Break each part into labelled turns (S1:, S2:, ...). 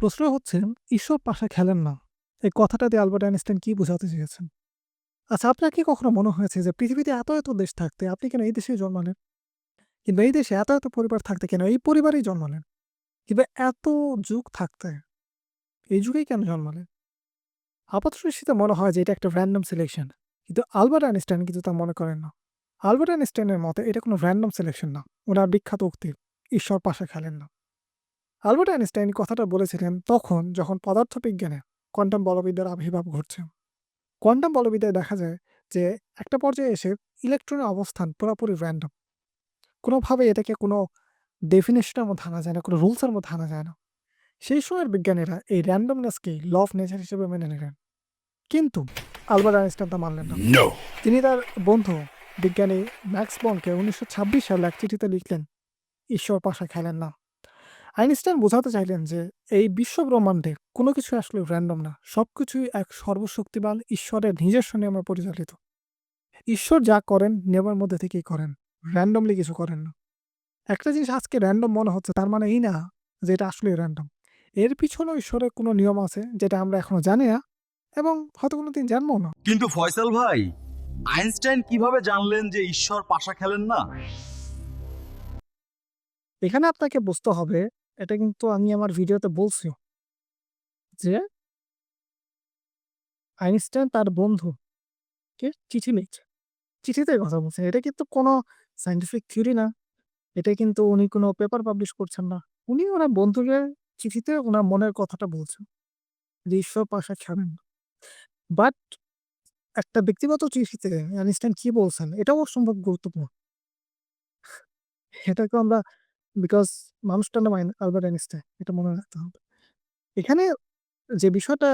S1: প্রশ্ন হচ্ছে, ঈশ্বর পাশা খেলেন না। এই কথাটা দিয়ে আলবার্ট আইনস্টাইন কি বোঝাতে চেয়েছেন? আচ্ছা আপনার কি কখনো মনে হয়েছে যে পৃথিবীতে এত এত দেশ থাকতে আপনি কেন এই দেশে জন্মালেন? কিংবা এই দেশে এত এত পরিবার থাকতে কেন এই পরিবারেই জন্মালেন? কিংবা এত যুগ থাকতে এই যুগেই কেন জন্মালেন? আপাত মনে হয় যে এটা একটা র্যান্ডম সিলেকশন কিন্তু আলবার্ট আইনস্টাইন কিন্তু তা মনে করেন না। আলবার্ট আইনস্টাইনের মতে এটা কোনো র্যান্ডম সিলেকশন না। ওনার বিখ্যাত উক্তি, ঈশ্বর পাশে খেলেন না। আলবার্ট আইনস্টাইন কথাটা বলেছিলেন তখন যখন পদার্থবিজ্ঞানে কোয়ান্টাম বলবিদ্যার আবির্ভাব ঘটছে। কোয়ান্টাম বলবিদ্যায় দেখা যায় যে একটা পর্যায়ে এসে ইলেকট্রনের অবস্থান পুরোপুরি র্যান্ডম কোনোভাবে এটাকে কোনো ডেফিনেশনের মধ্যে আনা যায় না কোনো রুলসের মধ্যে আনা যায় না। সেই সময়ের বিজ্ঞানীরা এই র্যান্ডমনেসকেই ল অফ নেচার হিসেবে মেনে নিলেন। কিন্তু আলবার্ট আইনস্টাইন তা মানলেন না। তিনি তার বন্ধু বিজ্ঞানী ম্যাক্স বনকে উনিশশো ছাব্বিশ সালে এক চিঠিতে লিখলেন ঈশ্বর পাশা খেলেন না। আইনস্টাইন বোঝাতে চাইলেন যে এই বিশ্ব ব্রহ্মাণ্ডে কোনো কিছু আসলে র্যান্ডম না। সব কিছুই এক সর্বশক্তিমান ঈশ্বরের নিজস্ব নিয়মে পরিচালিত। ঈশ্বর যা করেন নিয়মের মধ্যে থেকেই করেন। র্যান্ডমলি কিছু করেন না। একটা জিনিস আজকে র্যান্ডম মনে হচ্ছে তার মানে এই না যে এটা আসলে র্যান্ডম এর পিছনেও ঈশ্বরের কোনো নিয়ম আছে যেটা আমরা এখনও জানি না এবং হয়তো কোনোদিন জানব না।
S2: কিন্তু ফয়সাল ভাই আইনস্টাইন কীভাবে জানলেন যে ঈশ্বর পাশা খেলেন না?
S1: এখানে আপনাকে বুঝতে হবে এটা কিন্তু আমি আমার ভিডিওতে বলছি। যে আইনস্টাইন তার বন্ধু কে চিঠি লিখছে। চিঠিতে কথা বলছে। এটা কিন্তু কোনো সাইন্টিফিক থিওরি না। এটা কিন্তু উনি কোনো পেপার পাবলিশ করছেন না। উনি ওনার বন্ধুকে চিঠিতে ওনার মনের কথাটা বলছেন যে ঈশ্বর পাশা খাবেন বাট একটা ব্যক্তিগত চিঠিতে আইনস্টাইন কি বলছেন? এটাও অসম্ভব গুরুত্বপূর্ণ। এটাকে আমরা বিকজ মানুষটার নাম আলবার্ট আইনস্টাইন, এটা মনে রাখতে হবে। এখানে যে বিষয়টা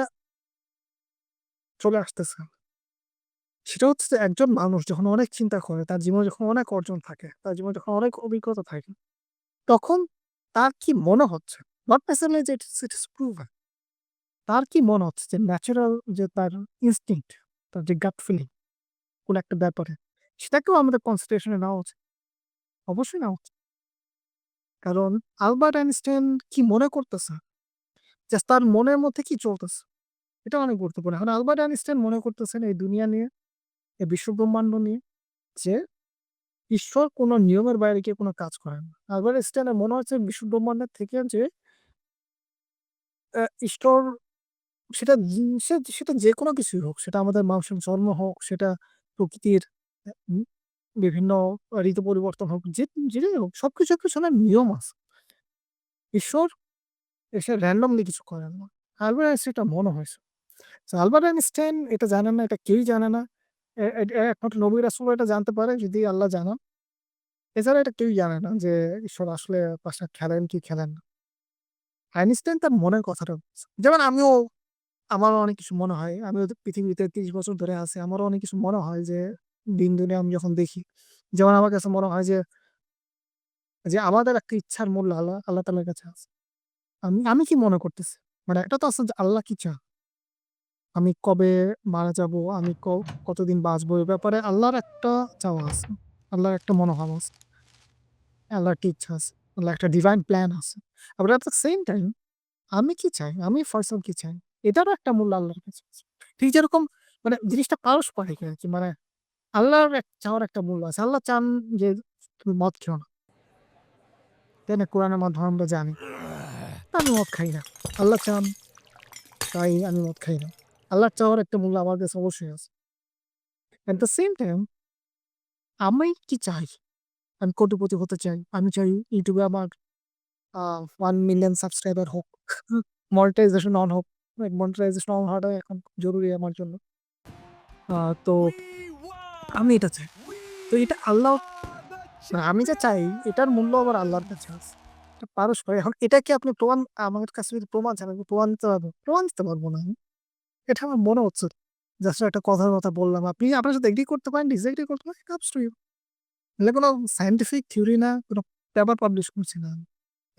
S1: চলে আসতেছে, সেটা হচ্ছে একজন মানুষ যখন অনেক চিন্তা করে, তার জীবনে যখন অনেক অর্জন থাকে, তার জীবনে যখন অনেক অভিজ্ঞতা থাকে, তখন তার কি মনে হচ্ছে? নট যে প্রুভেন তার কি মনে হচ্ছে যে ন্যাচারাল যে তার ইনস্টিংক্ট তার যে গাট ফিলিং কোনো একটা ব্যাপারে, সেটাকেও আমাদের কনসিডারেশনে নেওয়া উচিত। অবশ্যই নেওয়া উচিত। কারণ আলবার্ট আইনস্টাইন কি মনে করতেছে? যে তার মনের মধ্যে কি চলতেছে? এটা অনেক গুরুত্বপূর্ণ। এখন আলবার্ট আইনস্টাইন মনে করতেছেন এই দুনিয়া নিয়ে এই বিশ্ব ব্রহ্মাণ্ড নিয়ে, যে ঈশ্বর কোনো নিয়মের বাইরে গিয়ে কোনো কাজ করেন না। আলবার্ট আইনস্টাইনের মনে হচ্ছে বিশ্ব ব্রহ্মাণ্ডের থেকে যে ঈশ্বর সেটা সেটা যে কোনো কিছুই হোক, সেটা আমাদের মানুষের জন্ম হোক, সেটা প্রকৃতির বিভিন্ন ঋতু পরিবর্তন হোক, যে, যেটাই হোক সবকিছুর পিছনে নিয়ম আছে। ঈশ্বর এসে র্যান্ডমলি কিছু করেন না। আলবার্ট আইনস্টাইন এটা মনে হয়েছে। আলবার্ট আইনস্টাইন এটা জানেন না, এটা কেউই জানে না। একমাত্র নবী রাসুল এটা জানতে পারে, যদি আল্লাহ জানান। এছাড়া এটা কেউই জানে না যে, ঈশ্বর আসলে পাশে খেলেন কি খেলেন না। আইনস্টাইন তার মনের কথাটা বলছে। যেমন আমিও, আমারও অনেক কিছু মনে হয়। আমিও পৃথিবীতে তিরিশ বছর ধরে আছি, আমারও অনেক কিছু মনে হয় যে দিন দিনে আমি যখন দেখি, যেমন আমার কাছে মনে হয় যে যে আমাদের একটা ইচ্ছার মূল্য আল্লাহ আল্লাহ তালার কাছে আছে। আমি আমি কি মনে করতেছি? মানে একটা তো যে আল্লাহ কি চান আমি কবে মারা যাব? আমি কতদিন বাঁচবো? এ ব্যাপারে আল্লাহর একটা চাওয়া আছে, আল্লাহর একটা মনোভাব আছে। আল্লাহর একটা ইচ্ছা আছে আল্লাহ একটা ডিভাইন প্ল্যান আছে। আবার অ্যাট দ্য সেম টাইম আমি কি চাই? আমি ফার্সন কি চাই? এটারও একটা মূল্য আল্লাহর কাছে ঠিক যেরকম মানে জিনিসটা পারস্পরিক আর কি মানে আল্লাহর চাওয়ার একটা মূল্য আছে। আল্লাহ চান যে তুমি মদ খেও না। তাই না? কোরআনের মাধ্যমে আমরা জানি আমি মদ খাই না। আল্লাহ চান, তাই আমি মদ খাই না। আল্লাহর চাওয়ার একটা মূল্য আমার কাছে অবশ্যই আছে। অ্যাট দ্য সেম টাইম আমি কি চাই? আমি কোটিপতি হতে চাই। আমি চাই ইউটিউবে আমার ওয়ান মিলিয়ন সাবস্ক্রাইবার হোক। মনিটাইজেশন অন হোক। মনিটাইজেশন অন হওয়াটা এখন জরুরি আমার জন্য। তো আমি এটা চাই। তো এটা আল্লাহ না, আমি যা চাই এটার মূল্য আবার আল্লাহর কাছে আছে। এটা পারস্পরিক এখন এটা কি আপনি প্রমাণ আমার কাছে যদি প্রমাণ চান আমি প্রমাণ দিতে পারব? প্রমাণ দিতে পারব না আমি। এটা আমার মনে হচ্ছে জাস্ট একটা কথার কথা বললাম। আপনি আপনার সাথে এগ্রি করতে পারেন ডিসএগ্রি করতে পারেন কাপস টু ইউ কোনো সায়েন্টিফিক থিওরি না কোনো পেপার পাবলিশ করছি না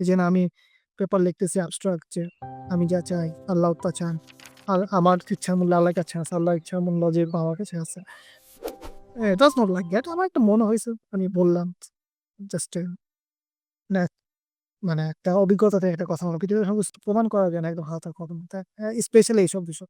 S1: এই যে না আমি পেপার লিখতেছি অ্যাবস্ট্রাক্ট যে আমি যা চাই আল্লাহ তা চান। আর আমার ইচ্ছার মূল্য আল্লাহর কাছে আছে আল্লাহ ইচ্ছার মূল্য যে আমার কাছে আছে। ডাজ নট লাইক দ্যাট আমার একটা মনে হয়েছে, আমি বললাম জাস্ট না মানে একটা অভিজ্ঞতা থেকে একটা কথা বলা। পৃথিবীর সব প্রমাণ করা যায় না, একদম হালকা কথা। স্পেশালি এইসব বিষয়।